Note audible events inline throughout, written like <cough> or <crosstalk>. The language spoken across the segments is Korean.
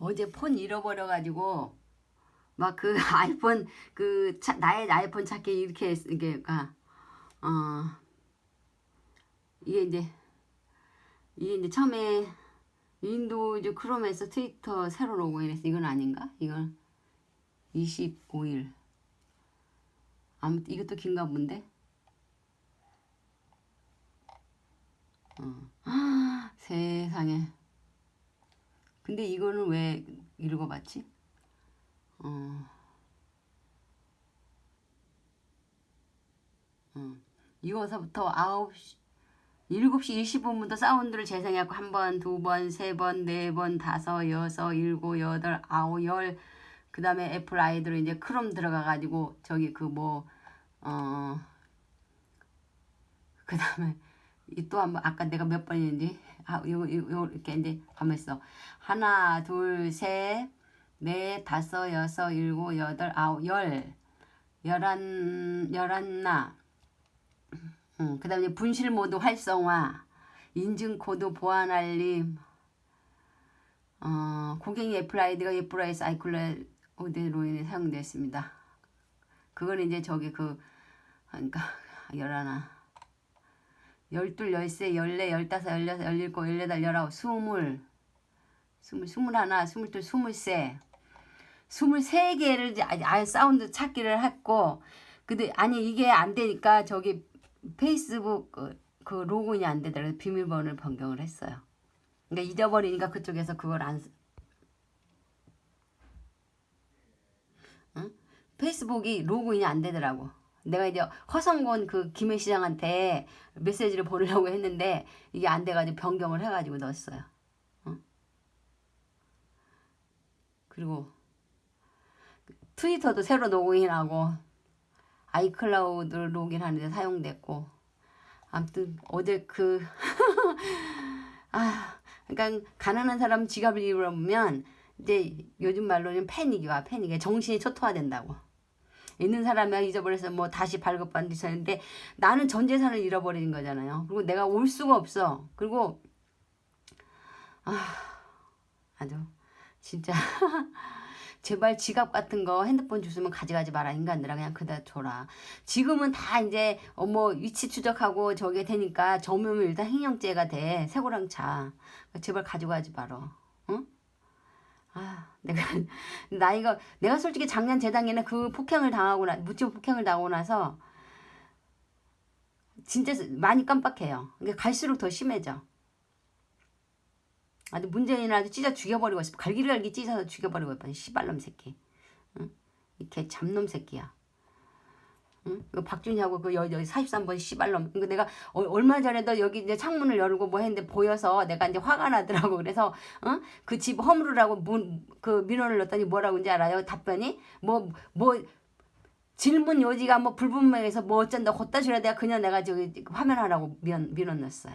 어제 폰 잃어버려가지고 막 그 <laughs> 아이폰 그 차, 나의 아이폰 찾기 이렇게 했- 이게 가 어, 이게 이제 이게 이제 처음에 윈도우즈 크롬에서 트위터 새로 로그인했어. 이건 아닌가? 이건 25일. 아무튼 이것도 긴가 본데? 어. <gasps> 세상에 근데 이거는 왜 읽어봤지? 어. 어. 이거서부터 9시 7시 20분부터 사운드를 재생해갖고 한 번, 두 번, 세 번, 네 번, 다섯, 여섯, 일곱, 여덟, 아홉, 열. 그 다음에 애플 아이디로 이제 크롬 들어가가지고 저기 그 뭐, 어, 그 다음에 또 한 번, 아까 내가 몇 번인지, 아, 요, 요, 요, 이렇게 이제 가만있어. 하나, 둘, 셋, 넷, 다섯, 여섯, 일곱, 여덟, 아홉, 열. 열한, 열한나. 응, 그 다음에 분실 모드 활성화, 인증 코드 보안 알림, 어, 고객 애플 아이디가 애플 아이스 아이클라우드로 인해 사용되었습니다. 그거는 이제 저기 그, 그러니까, 열하나, 열둘, 열세, 열네, 열다섯, 열여섯, 열일곱, 열여덟, 열아홉, 스물, 스물, 스물하나, 스물둘, 스물세, 스물세 개를 아예 사운드 찾기를 했고, 근데 아니 이게 안 되니까 저기 페이스북 그, 그 로그인이 안 되더라고요. 비밀번호를 변경을 했어요. 그러니까 잊어버리니까 그쪽에서 그걸 안 쓰- 응? 페이스북이 로그인이 안 되더라고. 내가 이제 허성곤 그 김해 시장한테 메시지를 보내려고 했는데 이게 안 돼가지고 변경을 해가지고 넣었어요. 응? 그리고 트위터도 새로 로그인하고 아이클라우드 로그인하는데 사용됐고 아무튼 어제 그 <laughs> 아, 그러니까 가난한 사람 지갑을 잃어보면 이제 요즘 말로는 패닉이 와 패닉이 정신이 초토화된다고 있는 사람이 잊어버려서 뭐 다시 발급받는 데 나는 전 재산을 잃어버리는 거잖아요. 그리고 내가 올 수가 없어. 그리고 아 아주 진짜 <laughs> 제발 지갑 같은 거 핸드폰 주스면 가져가지 마라 인간들아 그냥 그다 줘라 지금은 다 이제 어뭐 위치 추적하고 저게 되니까 점유면 일단 행령죄가 돼 새고랑 차 제발 가져가지 마라 응? 아 내가 <laughs> 나 이거 내가 솔직히 작년 재작년에 그 폭행을 당하고 나 무치고 폭행을 당하고 나서 진짜 많이 깜빡해요 이게 갈수록 더 심해져 아주 문재인을 아주 찢어 죽여버리고 싶어. 갈기갈기 찢어서 죽여버리고 싶어. 씨발놈 새끼. 응? 이개 잡놈 새끼야. 응? 그 박준희하고 그 여, 여 43번 씨발놈. 이거 내가 어, 얼마 전에도 여기 이제 창문을 열고 뭐 했는데 보여서 내가 이제 화가 나더라고. <laughs> 그래서 어? 그 집 허물으라고 문 그 민원을 넣었더니 뭐라고 인지 알아요? 답변이 뭐뭐 질문 요지가 뭐 불분명해서 뭐 어쩐다 걷다 주라 내가 그냥 내가 저기 화면 하라고 민, 민원 넣었어요.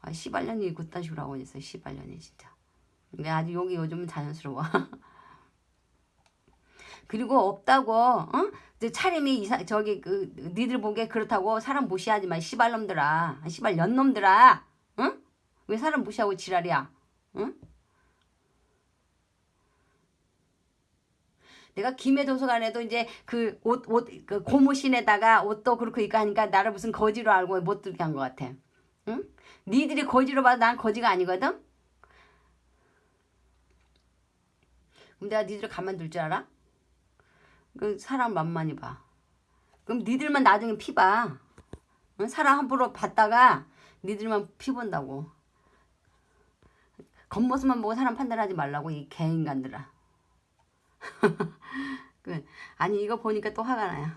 아, 그딴 식으로 하고 있어, 시발년이 진짜. 근데 아주 욕이 요즘은 자연스러워. <laughs> 그리고 없다고, 어? 차림이 이상, 저기, 그, 니들 보기에 그렇다고 사람 무시하지 마, 시발놈들아. 시발 년놈들아. 응? 왜 사람 무시하고 지랄이야? 응? 내가 김해 도서관에도 이제 그 옷, 옷, 그 고무신에다가 옷도 그렇게 입고 하니까 나를 무슨 거지로 알고 못 들게 한 것 같아. 응? 니들이 거지로 봐도 난 거지가 아니거든? 그럼 내가 니들을 가만둘 줄 알아? 그 사람 만만히 봐. 그럼 니들만 나중에 피 봐. 응? 사람 함부로 봤다가 니들만 피 본다고. 겉모습만 보고 사람 판단하지 말라고 이 개인간들아. <laughs> 그, 아니 이거 보니까 또 화가 나요.